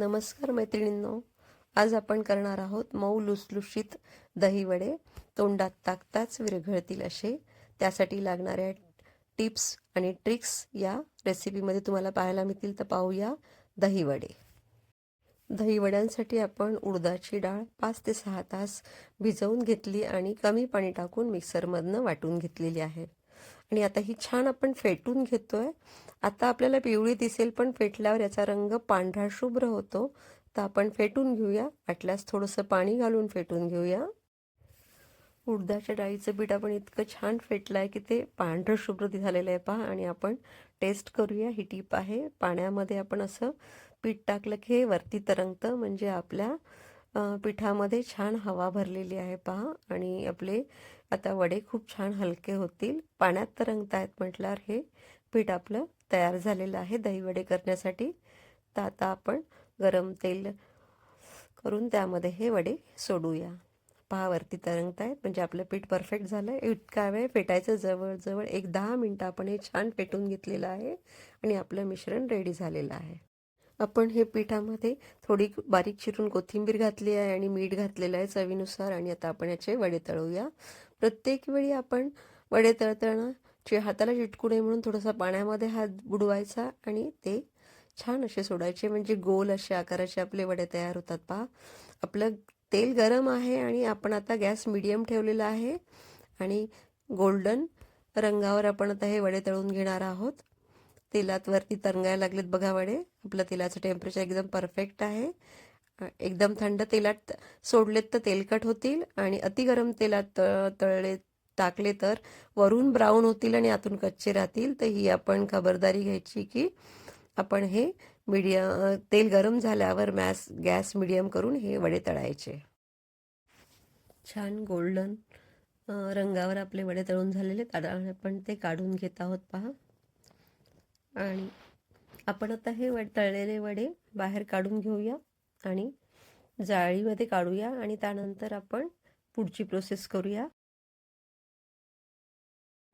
नमस्कार मैत्रिणींनो. आज आपण करणार आहोत मऊ लुसलुशीत दहीवडे. तोंडात टाकताच विरघळतील असे. त्यासाठी लागणाऱ्या टिप्स आणि ट्रिक्स या रेसिपीमध्ये तुम्हाला पाहायला मिळतील तर पाहूया दहीवडे. दहीवड्यांसाठी आपण उडदाची डाळ पाच ते सहा तास भिजवून घेतली आणि कमी पाणी टाकून मिक्सरमधनं वाटून घेतलेली आहे. आणि आता ही छान आपण फेटून घेतो आहे आता आपल्याला पिवळी दिसेल पण फेटल्यावर याचा रंग पांढरा शुभ्र होतो. तर आपण फेटून घेऊया. वाटल्यास थोडंसं पाणी घालून फेटून घेऊया. उडदाच्या डाळीचं पीठ आपण इतकं छान फेटलं आहे की ते पांढरं शुभ्र झालेलं आहे पहा. आणि आपण टेस्ट करूया. ही टीप आहे. पाण्यामध्ये आपण असं पीठ टाकलं की हे वरती तरंगतं म्हणजे आपल्या पिठामध्ये छान हवा भरलेली आहे पहा. आणि आपले आता वडे खूप छान हलके होतील. पाण्यात तरंगत आहेत म्हटल्यावर हे पीठ आपलं तयार झालेलं आहे दही वडे करण्यासाठी. तर आता आपण गरम तेल करून त्यामध्ये हे वडे सोडूया. पहा वरती तरंगत आहेत म्हणजे आपलं पीठ परफेक्ट झालं. आहे इतका वेळ फेटायचं जवळजवळ एक दहा मिनटं आपण हे छान फेटून घेतलेलं आहे. आणि आपलं मिश्रण रेडी झालेलं आहे. आपण हे पिठामध्ये थोडी बारीक चिरून कोथिंबीर घातली आहे आणि मीठ घातलेलं आहे चवीनुसार आणि आता आपण याचे वडे तळूया. प्रत्येक वेळी आपण वडे तळताना चे हाताला चिटकू नये म्हणून थोडासा पाण्यामध्ये हात बुडवायचा आणि ते छान असे सोडायचे. म्हणजे गोल असे आकाराचे आपले वडे तयार होतात पहा. आपलं तेल गरम आहे आणि आपण आता गॅस मिडियम ठेवलेला आहे आणि गोल्डन रंगावर आपण आता हे वडे तळून घेणार आहोत. तेलात वरती तरंगायला लागलेत बघा वडे. आपलं तेलाचं टेम्परेचर एकदम परफेक्ट आहे. एकदम थंड तेलात सोडलेत तर तेलकट होतील आणि अति गरम तेलात तळले टाकले तर वरून ब्राऊन होतील आणि आतून कच्चे राहतील. तर ही आपण खबरदारी घ्यायची की आपण हे मीडियम तेल गरम झाल्यावर मॅस गॅस मिडियम करून हे वडे तळायचे. छान गोल्डन रंगावर आपले वडे तळून झालेले आपण ते काढून घेत आहोत पहा. आणि आपण आता हे वड तळलेले वडे बाहेर काढून घेऊया आणि जाळीमध्ये काढूया आणि त्यानंतर आपण पुढची प्रोसेस करूया.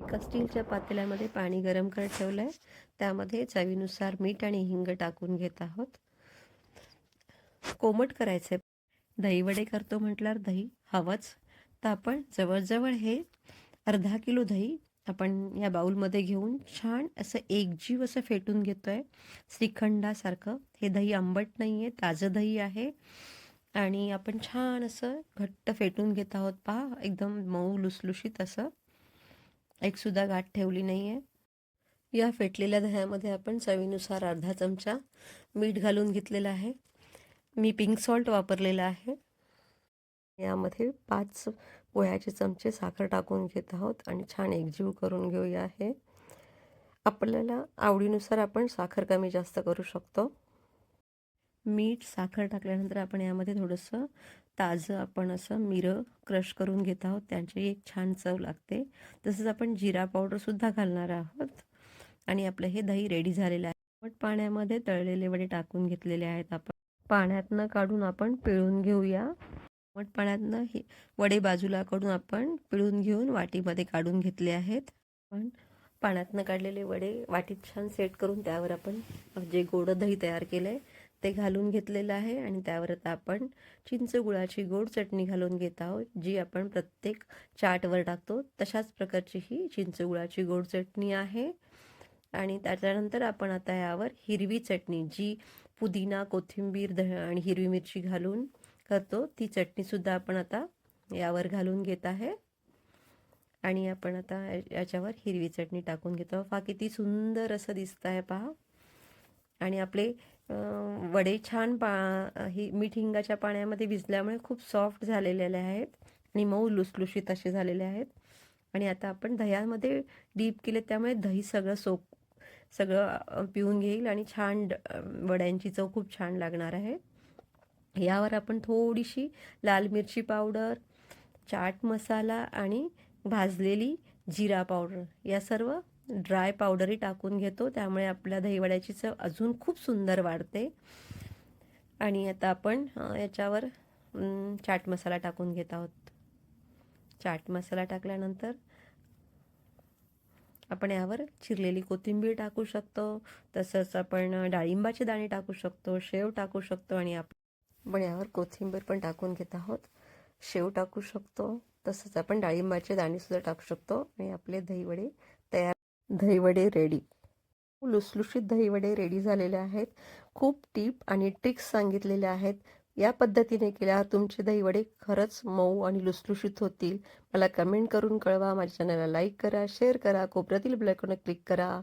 एका स्टीलच्या पातेल्यामध्ये पाणी गरम करत ठेवलं आहे त्यामध्ये चवीनुसार मीठ आणि हिंग टाकून घेत आहोत. कोमट करायचं आहे दही वडे करतो म्हटल्यावर दही हवंच. तर आपण जवळजवळ हे अर्धा किलो दही आपण या बाऊलमध्ये घेऊन छान असं एकजीव असं फेटून घेतो आहे श्रीखंडासारखं. हे दही आंबट नाही आहे ताजं दही आहे. आणि आपण छान असं घट्ट फेटून घेत आहोत. पहा एकदम मऊ लुसलुशीत असं. एकसुद्धा गाठ ठेवली नाही आहे या फेटलेल्या दह्यामध्ये आपण चवीनुसार अर्धा चमचा मीठ घालून घेतलेलं आहे. मी पिंक सॉल्ट वापरलेला आहे. यामध्ये पाच पोह्याचे चमचे साखर टाकून घेत आहोत आणि छान एकजीव करून घेऊया हे. आपल्याला आवडीनुसार आपण साखर कमी जास्त करू शकतो. मीठ साखर टाकल्यानंतर आपण यामध्ये थोडंसं ताजं आपण असं मिरं क्रश करून घेत आहोत. त्यांची एक छान चव लागते. तसंच आपण जिरा पावडरसुद्धा घालणार आहोत. आणि आपलं हे दही रेडी झालेलं आहे. पाण्यामध्ये तळलेले वडे टाकून घेतलेले आहेत आपण. पाण्यातनं काढून आपण पिळून घेऊया. मठ हे वडे बाजूलाकडून आपण पिळून घेऊन वाटीमध्ये काढून घेतले आहेत. पण पाण्यातनं काढलेले वडे वाटीत छान सेट करून त्यावर आपण जे गोड दही तयार केलं आहे ते घालून घेतलेलं आहे आणि त्यावर आता आपण चिंच गुळाची गोड चटणी घालून घेत आहोत जी आपण प्रत्येक चाटवर टाकतो. तशाच प्रकारची ही चिंच गुळाची गोड चटणी आहे. आणि त्याच्यानंतर आपण आता यावर हिरवी चटणी जी पुदिना कोथिंबीर दह आणि हिरवी मिरची घालून करतो. ती चटणीसुद्धा आपण आता यावर घालून घेत आहे. आणि आपण आता याच्यावर हिरवी चटणी टाकून घेतो. पहा किती सुंदर असं दिसतं आहे पहा. आणि आपले वडे छान पा ही मीठ हिंगाच्या पाण्यामध्ये भिजल्यामुळे खूप सॉफ्ट झालेले आहेत. आणि मऊ लुसलुशीत असे झालेले आहेत. आणि आता आपण दह्यामध्ये डीप केले त्यामुळे दही सगळं सोप सगळं पिऊन घेईल आणि छान वड्यांची चव खूप छान लागणार आहे. यावर आपण थोडीशी लाल मिरची पावडर चाट मसाला आणि भाजलेली जिरा पावडर या सर्व ड्राय पावडरही टाकून घेतो. त्यामुळे आपल्या दहीवड्याची चव अजून खूप सुंदर वाढते. आणि आता आपण याच्यावर चाट मसाला टाकून घेत आहोत. चाट मसाला टाकल्यानंतर आपण यावर चिरलेली कोथिंबीर टाकू शकतो. तसंच आपण डाळिंबाचे दाणे टाकू शकतो शेव टाकू शकतो आणि आपण यावर कोथिंबीर पण टाकून घेत आहोत. शेव टाकू शकतो. तसंच आपण डाळिंबाचे दाणे सुद्धा टाकू शकतो. आणि आपले दहीवडे तयार दहीवडे रेडी लुसलुशीत दहीवडे रेडी झालेले आहेत. खूप टीप आणि ट्रिक्स सांगितलेल्या आहेत. या पद्धतीने केल्यावर तुमचे दहीवडे खरंच मऊ आणि लुसलुशीत होतील. मला कमेंट करून कळवा. माझ्या चॅनलला लाईक करा शेअर करा. कोपऱ्यातील ब्लॅकॉन क्लिक करा.